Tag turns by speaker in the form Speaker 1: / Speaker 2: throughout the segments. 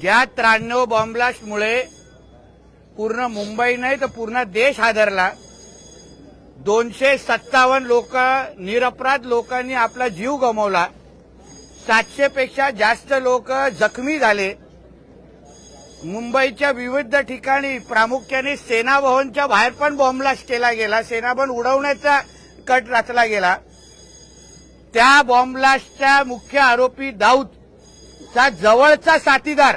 Speaker 1: ज्या त्र्याण्णव बॉम्बलास्टमुळे पूर्ण मुंबई नाही तर पूर्ण देश हादरला. दोनशे सत्तावन्न लोक निरपराध लोकांनी आपला जीव गमावला. सातशे पेक्षा जास्त लोक जखमी झाले. मुंबईच्या विविध ठिकाणी प्रामुख्याने सेना भवनच्या बाहेर पण बॉम्बलास्ट केला गेला. सेना भवन उडवण्याचा कट रचला गेला. त्या बॉम्बलास्टच्या मुख्य आरोपी दाऊदचा जवळचा साथीदार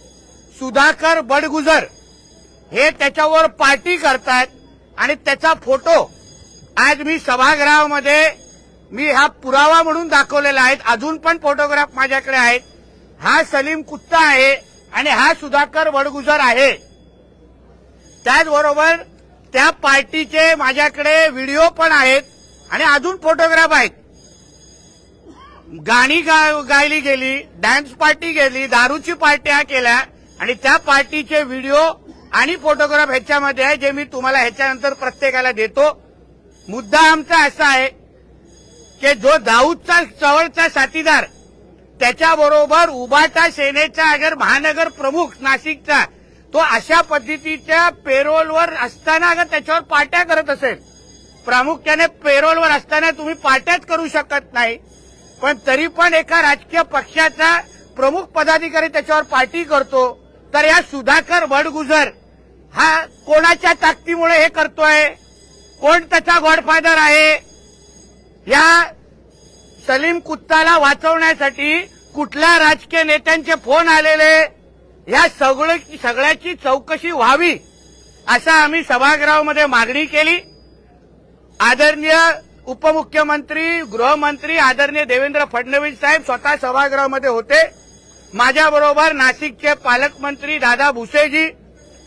Speaker 1: सुधाकर बडगुजर हे त्याच्यावर पार्टी करतायत आणि त्याचा फोटो आज मी सभागृहामध्ये मी हा पुरावा म्हणून दाखवलेला आहे. अजून पण फोटोग्राफ माझ्याकडे आहेत. हा सलीम कुत्ता आहे आणि हा सुधाकर वडगुजर आहे. त्याचबरोबर त्या पार्टीचे माझ्याकडे व्हिडिओ पण आहेत आणि अजून फोटोग्राफ आहेत. गाणी गा- गायली गेली डान्स पार्टी गेली दारूची पार्ट्या केल्या आणि त्या पार्टीचे व्हिडिओ आणि फोटोग्राफ ह्याच्यामध्ये आहे जे मी तुम्हाला ह्याच्यानंतर प्रत्येकाला देतो. मुद्दा आमचा असा आहे की जो दाऊदचा चवळचा साथीदार त्याच्याबरोबर उबाटा सेनेचा अगर महानगर प्रमुख नाशिकचा तो अशा पद्धतीच्या पेरोलवर असताना अगर त्याच्यावर पार्ट्या करत असेल. प्रामुख्याने पेरोलवर असताना तुम्ही पार्ट्याच करू शकत नाही. पण तरी पण एका राजकीय पक्षाचा प्रमुख पदाधिकारी त्याच्यावर पार्टी करतो. तर या सुधाकर वडगुजर हा कोणाच्या ताकदीमुळे हे करतोय? कोण त्याचा गॉडफादर आहे? या सलीम कुत्ताला वाचवण्यासाठी कुठल्या राजकीय नेत्यांचे फोन आलेले? या सगळ सगळ्याची चौकशी व्हावी असं आम्ही सभागृहामध्ये मागणी केली. आदरणीय उपमुख्यमंत्री गृहमंत्री आदरणीय देवेंद्र फडणवीस साहेब स्वतः सभागृहामध्ये होते. माझ्याबरोबर नाशिकचे पालकमंत्री दादा भुसेजी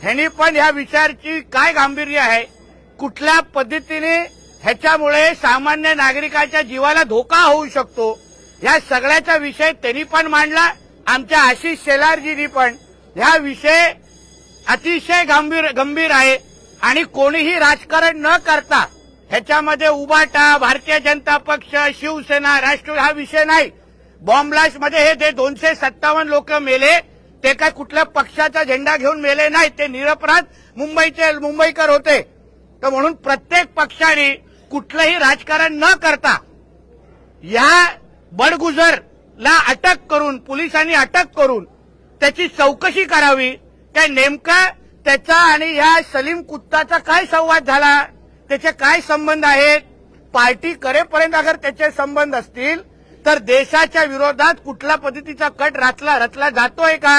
Speaker 1: ह्यांनी पण या विचारची काय गांभीर्य आहे? कुठल्या पद्धतीने ह्याच्यामुळे सामान्य नागरिकाच्या जीवाला धोका होऊ शकतो? या सगळ्याचा विषय त्यांनी पण मांडला आमच्या आशिष शेलारजीनी पण. ह्या विषय अतिशय गंभीर गंभीर आहे आणि कोणीही राजकारण न करता ह्याच्यामध्ये उबाटा भारतीय जनता पक्ष शिवसेना राष्ट्र हा विषय नाही. बॉम्बलास्टमध्ये हे जे दोनशे सत्तावन्न लोक मेले ते काय कुठल्या पक्षाचा झेंडा घेऊन मेले नाही ते निरपराध मुंबईचे मुंबईकर होते. तर म्हणून प्रत्येक पक्षाने कुठलंही राजकारण न करता या बडगुजरला अटक करून पोलिसांनी अटक करून त्याची चौकशी करावी. काय नेमका त्याचा आणि या सलीम कुत्ताचा काय संवाद झाला? त्याचे काय संबंध आहेत? पार्टी करेपर्यंत अगर त्याचे संबंध असतील तर देशाच्या विरोधात कुठल्या पद्धतीचा कट रचला रचला जातोय का?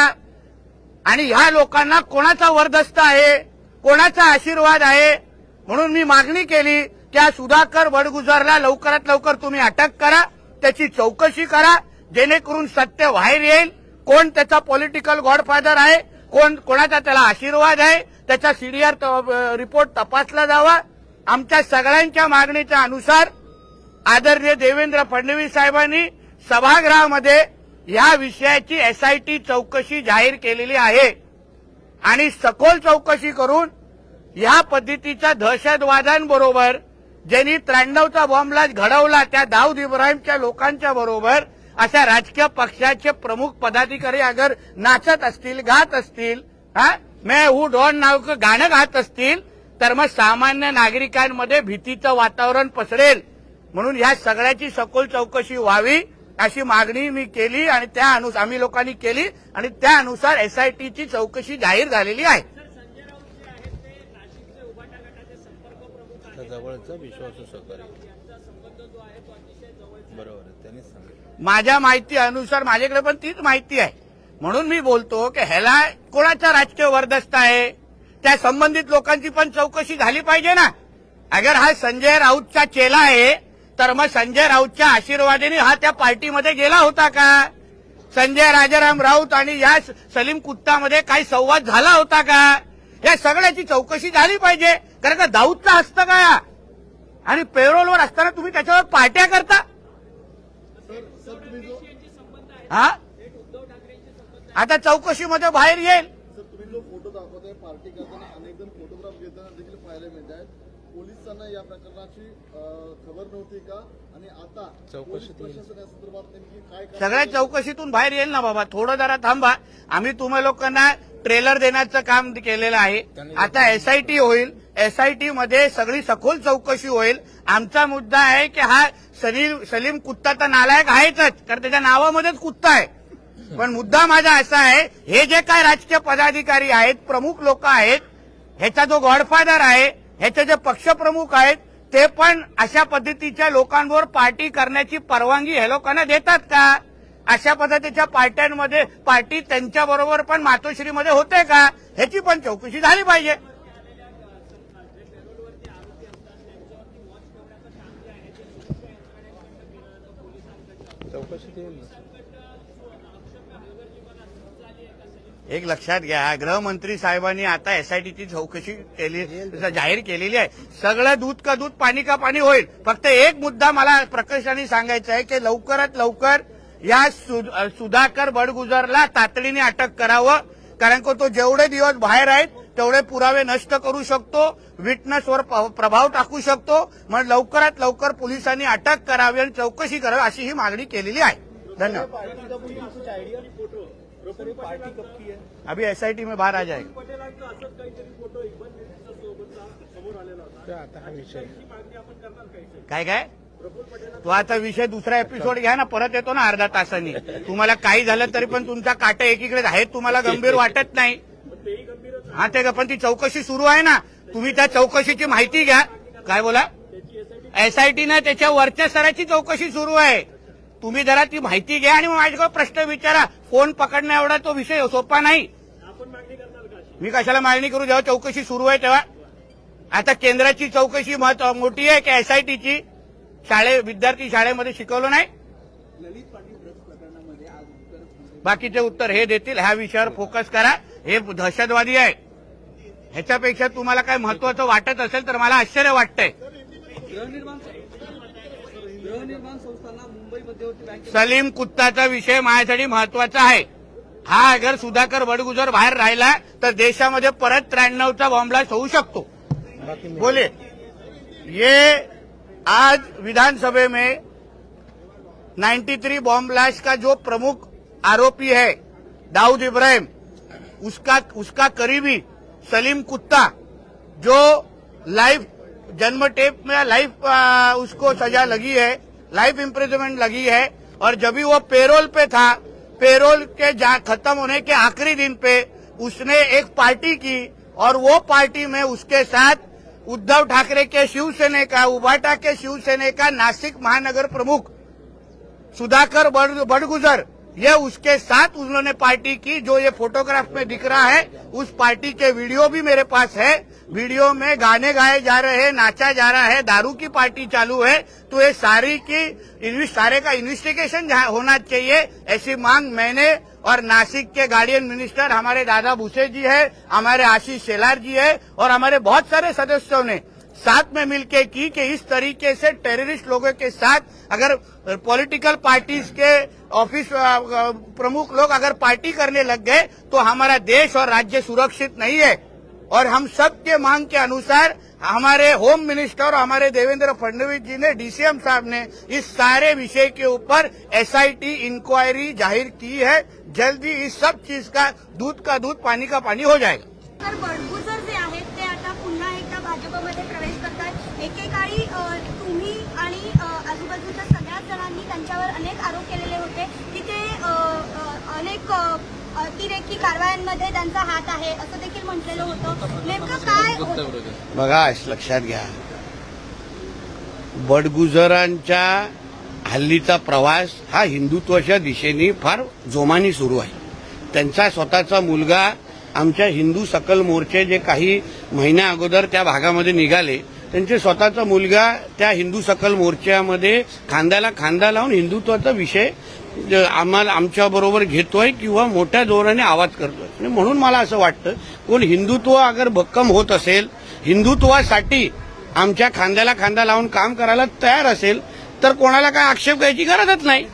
Speaker 1: आणि ह्या लोकांना कोणाचा वरदस्त आहे? कोणाचा आशीर्वाद आहे? म्हणून मी मागणी केली की सुधाकर वडगुजारला लवकरात लवकर तुम्ही अटक करा त्याची चौकशी करा जेणेकरून सत्य बाहेर येईल. कोण त्याचा पॉलिटिकल गॉडफादर आहे? कोण कोणाचा त्याला आशीर्वाद आहे? त्याचा सीडीआर रिपोर्ट तपासला जावा. आमच्या सगळ्यांच्या मागणीच्या अनुसार आदरणीय देवेंद्र फडणवीस साहेबांनी सभागृहामध्ये या विषयाची एसआयटी चौकशी जाहीर केलेली आहे. आणि सखोल चौकशी करून या पद्धतीच्या दहशतवाद्यांबरोबर ज्यांनी त्र्याण्णवचा बॉम्बला घडवला त्या दाऊद इब्राहिमच्या लोकांच्या बरोबर अशा राजकीय पक्षाचे प्रमुख पदाधिकारी अगर नाचत असतील गात असतील हा? मैं हू डॉन नाव गाणं गात असतील तर मग सामान्य नागरिकांमध्ये भीतीचं वातावरण पसरेल. म्हणून या सगळ्याची सखोल चौकशी व्हावी अशी मागणी मी केली आणि त्या अनुसार आम्ही लोकांनी केली आणि त्या अनुसार एसआयटीची चौकशी जाहीर झालेली आहे.
Speaker 2: त्या जवळचा विश्वासू सहकारी. बरोबर आहे त्यांनीच सांगितलं.
Speaker 1: माझ्या माहिती अनुसार माझ्याकडे पण तीच माहिती आहे. म्हणून मी बोलतो की ह्याला कोणाचा राजकीय वरदस्त आहे? त्या संबंधित लोकांची पण चौकशी झाली पाहिजे ना. अगर हा संजय राऊतचा चेला आहे तर मग संजय राऊतच्या आशीर्वादाने हा त्या पार्टीमध्ये गेला होता का? संजय राजाराम राऊत आणि या सलीम कुत्तामध्ये काही संवाद झाला होता का? या सगळ्याची चौकशी झाली पाहिजे कारण का दाऊदचा हस्त का आणि पेरोलवर असताना तुम्ही त्याच्यावर पार्ट्या करता? हा? आता चौकशीमध्ये बाहेर येईल.
Speaker 3: फोटो पार्टी करताना अनेक जण फोटोग्राफ घेताना देखील पाहायला मिळत आहेत पोलिसांना या प्रकरणाची खबर नव्हती का? आणि आता
Speaker 2: चौकशी
Speaker 3: पोलीस
Speaker 2: ती-
Speaker 3: प्रशासन या संदर्भात नेमकी काय
Speaker 1: सगळ्या चौकशीतून बाहेर येईल ना बाबा. थोडं जरा थांबा. आम्ही तुम्हा लोकांना ट्रेलर देण्याचं काम केलेलं आहे. आता एसआयटी होईल. एसआयटी मध्ये सगळी सखोल चौकशी होईल. आमचा मुद्दा आहे की हा सलीम सलीम कुत्ता तर नालायक आहेच कारण त्याच्या नावामध्येच कुत्ता आहे. पण मुद्दा माझा असा आहे हे जे काय राजकीय पदाधिकारी आहेत प्रमुख लोक आहेत ह्याचा जो गॉडफादर आहे ह्याचे जे पक्षप्रमुख आहेत ते पण अशा पद्धतीच्या लोकांवर पार्टी करण्याची परवानगी हे लोकांना देतात का? अशा पद्धतीच्या पार्ट्यांमध्ये पार्टी त्यांच्याबरोबर पण मातोश्रीमध्ये होते का? ह्याची पण चौकशी झाली पाहिजे.
Speaker 2: चौकशी येईल ना
Speaker 1: एक लक्षात घ्या गृहमंत्री साहेबांनी आता एसआयटीची चौकशी केली जाहीर केलेली आहे. सगळं दूध का दूध पाणी का पाणी होईल? फक्त एक मुद्दा मला प्रकर्षाने सांगायचा आहे की लवकरात लवकर या सु- सुधाकर बडगुजरला तातडीने अटक करावं. कारण का तो जेवढे दिवस बाहेर आहेत तेवढे पुरावे नष्ट करू शकतो विटनेसवर प्रभाव टाकू शकतो. मग लवकरात लवकर पोलिसांनी अटक करावी आणि चौकशी करावी अशी ही मागणी केलेली आहे. धन्यवाद. अभी एसआईटी में बाहर आ जाएगा।
Speaker 2: त्या आता हा विषय?
Speaker 1: काय काय? तो आता विषय दुसरा एपिसोड घ्या ना परत येतो ना अर्धा तासांनी. तुम्हाला काही झालं तरी पण तुमचा काटा एकीकडे आहे तुम्हाला गंभीर वाटत नाही. हा ते पण ती चौकशी सुरू आहे ना. तुम्ही त्या चौकशीची माहिती घ्या. काय बोला? एसआयटीनं त्याच्या वरच्या स्तराची चौकशी सुरू आहे. तुम्ही जरा ती माहिती घ्या आणि माझ्याकडे प्रश्न विचारा. फोन पकडण्या एवढा तो विषय सोपा नाही. मी कशाला मागणी करू? जेव्हा चौकशी सुरू आहे तेव्हा. आता केंद्राची चौकशी महत्त्व मोठी आहे की एसआयटीची शाळे विद्यार्थी शाळेमध्ये शिकवलं नाही. बाकीचे उत्तर हे देतील. ह्या विषयावर फोकस करा. हे दहशतवादी आहे. ह्याच्यापेक्षा तुम्हाला काय महत्वाचं वाटत असेल तर मला आश्चर्य वाटतंय.
Speaker 4: गृहनिर्माण संस्थांना मुंबई मध्यवर्ती
Speaker 1: सलीम कुत्ताचा विषय माझ्यासाठी महत्त्वाचा आहे. हा अगर सुधाकर वडगुजर बाहेर राहिला तर देशामध्ये परत त्र्याण्णवचा बॉम्बलास्ट होऊ शकतो. बोले. ये आज विधानसभा में 93 बॉम्ब ब्लास्ट का जो प्रमुख आरोपी है दाऊद इब्राहिम उसका उसका करीबी सलीम कुत्ता जो लाइफ जन्म टेप में लाइफ उसको सजा लगी है लाइफ इम्प्रिजनमेंट लगी है, और जब भी वो पेरोल पे था पेरोल के खत्म होने के आखिरी दिन पे उसने एक पार्टी की, और वो पार्टी में उसके साथ उद्धव ठाकरे के शिवसेने का, उबाटा के शिवसेने का नासिक महानगर प्रमुख सुधाकर बड़- बड़गुजर ये उसके साथ उन्होंने पार्टी की, जो ये फोटोग्राफ में दिख रहा है, उस पार्टी के वीडियो भी मेरे पास है। वीडियो में गाने गाए जा रहे हैं, नाचा जा रहा है, दारू की पार्टी चालू है तो ये सारी की सारे का इन्वेस्टिगेशन होना चाहिए, ऐसी मांग मैंने और नासिक के गार्डियन मिनिस्टर हमारे दादा भूसे जी है, हमारे आशीष शेलार जी है, और हमारे बहुत सारे सदस्यों ने साथ में मिलके की कि इस तरीके से टेररिस्ट लोगों के साथ अगर पॉलिटिकल पार्टीज़ के ऑफ़िस प्रमुख लोग अगर पार्टी करने लग गए तो हमारा देश और राज्य सुरक्षित नहीं है। और हम सब के मांग के अनुसार हमारे होम मिनिस्टर और हमारे देवेंद्र फडणवीस जी ने डीसीएम साहब ने इस सारे विषय के ऊपर एसआईटी इंक्वायरी ज़ाहिर की है। जल्दी इस सब चीज़ का, दूध का दूध, पानी का पानी हो जाएगा।
Speaker 5: एकेकाळी तुम्ही आणि आजूबाजूच्या सगळ्याच जणांनी त्यांच्यावर अनेक आरोप केलेले होते की ते अनेक अतिरेकी कारवायांमध्ये त्यांचा हात आहे असं देखील म्हटलेलं होतं. नेमकं काय
Speaker 1: बघा लक्षात घ्या. बडगुजरांच्या हल्लीचा प्रवास हा हिंदुत्वाच्या दिशेने फार जोमाने सुरू आहे. त्यांचा स्वतःचा मुलगा आमच्या हिंदू सकल मोर्चे जे काही महिन्या अगोदर त्या भागामध्ये निघाले त्यांचे स्वतःचा मुलगा त्या हिंदू सकल मोर्चामध्ये खांद्याला खांदा लावून हिंदुत्वाचा विषय आम्हाला आमच्याबरोबर घेतोय किंवा मोठ्या जोराने आवाज करतोय. आणि म्हणून मला असं वाटतं कोण हिंदुत्व अगर भक्कम होत असेल हिंदुत्वासाठी आमच्या खांद्याला खांदा लावून काम करायला तयार असेल तर कोणाला काय आक्षेप घ्यायची गरजच नाही.